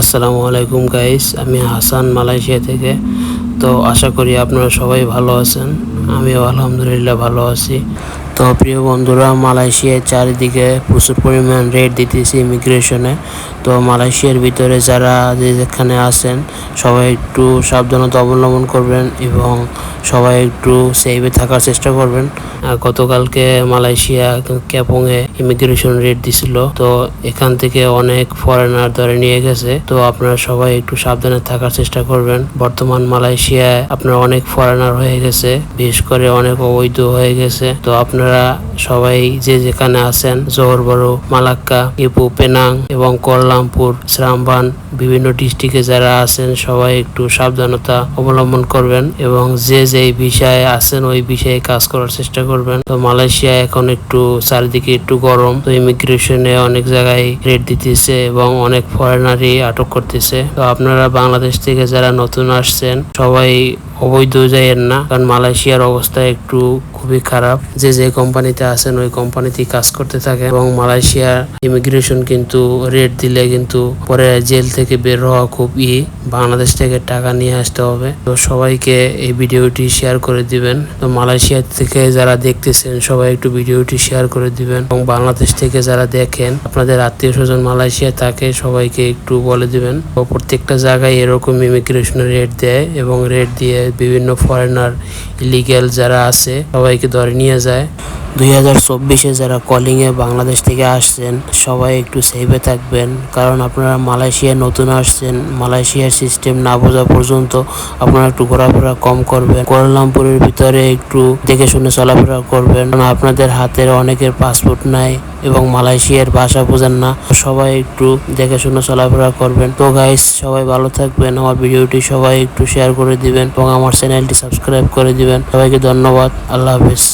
আসসালামু আলাইকুম গাইস আমি হাসান মালয়েশিয়া থেকে। তো আশা করি আপনারা সবাই ভালো আছেন, আমিও আলহামদুলিল্লাহ ভালো আছি। তো প্রিয় বন্ধুরা মালয়েশিয়ার চারিদিকে প্রচুর পরিমাণ রেট দিতেছি ইমিগ্রেশনে তো মালয়েশিয়ার ভিতরে যারা যেখানে আছেন, সবাই একটু সাবধানতা অবলম্বন করবেন এবং সবাই একটু সেভে থাকার চেষ্টা করবেন। গতকালকে মালয়েশিয়া ক্যাপংয়ে ইমিগ্রেশন রেট দিছিল, তো এখান থেকে অনেক ফরেনার ধরে নিয়ে গেছে। তো আপনারা সবাই একটু সাবধানে থাকার চেষ্টা করবেন। বর্তমান মালয়েশিয়ায় আপনার অনেক ফরেনার হয়ে গেছে, বিশেষ করে অনেক অবৈধ হয়ে গেছে। তো আপনারা সবাই যে যেখানে আছেন জোহর বড় মালাক্কা, ইপু, পেনাং এবং কোয়ালালামপুর, শ্রামবান, বিভিন্ন ডিস্ট্রিক্টে যারা আছেন, সবাই একটু সাবধানতা অবলম্বন করবেন এবং যে যে বিষয়ে আছেন, ওই বিষয়ে কাজ করার চেষ্টা করবেন। তো মালয়েশিয়া এখন একটু, চারিদিকে একটু গরম, তো ইমিগ্রেশনে অনেক জায়গায় রেট দিতেছে এবং অনেক ফরেনারই আটক করতেছে। তো আপনারা বাংলাদেশ থেকে যারা নতুন আসছেন, সবাই অবৈধ যাইয়েন না। কারণ মালয়েশিয়ার অবস্থা একটু খুবই খারাপ। যে যে কোম্পানিতে আছেন, ওই কোম্পানিতে কাজ করতে থাকে। এবং মালয়েশিয়ার ইমিগ্রেশন কিন্তু রেট দিলে কিন্তু পরে জেল থেকে বের হওয়া খুব ই। বাংলাদেশ থেকে টাকা নিয়ে আসতে হবে। তো সবাইকে এই ভিডিওটি শেয়ার করে দিবেন। তো মালয়েশিয়া থেকে যারা দেখতেছেন, সবাই একটু ভিডিওটি শেয়ার করে দিবেন। এবং বাংলাদেশ থেকে যারা দেখেন, আপনাদের আত্মীয় স্বজন মালয়েশিয়া থাকে, সবাইকে একটু বলে দিবেন। প্রত্যেকটা জায়গায় এরকম ইমিগ্রেশনের রেট দেয় এবং রেট দিয়ে বিভিন্ন ফরেনার ইলিগ্যাল যারা আছে সবাইকে ধরে নিয়ে যায়। দুই হাজার চব্বিশে যারা কলিংয়ে বাংলাদেশ থেকে আসছেন, সবাই একটু সেভে থাকবেন। কারণ আপনারা মালয়েশিয়া নতুন আসছেন, মালয়েশিয়ার সিস্টেম না বোঝা পর্যন্ত আপনারা একটু ঘোরাফেরা কম করবেন। কোয়ালালামপুরের ভিতরে একটু দেখে শুনে চলাফেরা করবেন। কারণ আপনাদের হাতের অনেকের পাসপোর্ট নাই এবং মালয়েশিয়ার ভাষা বোঝেন না। সবাই একটু দেখে শুনে চলাফেরা করবেন। তো গাইস সবাই ভালো থাকবেন। আমার ভিডিওটি সবাই একটু শেয়ার করে দিবেন এবং আমার চ্যানেলটি সাবস্ক্রাইব করে দিবেন। সবাইকে ধন্যবাদ। আল্লাহ হাফিজ।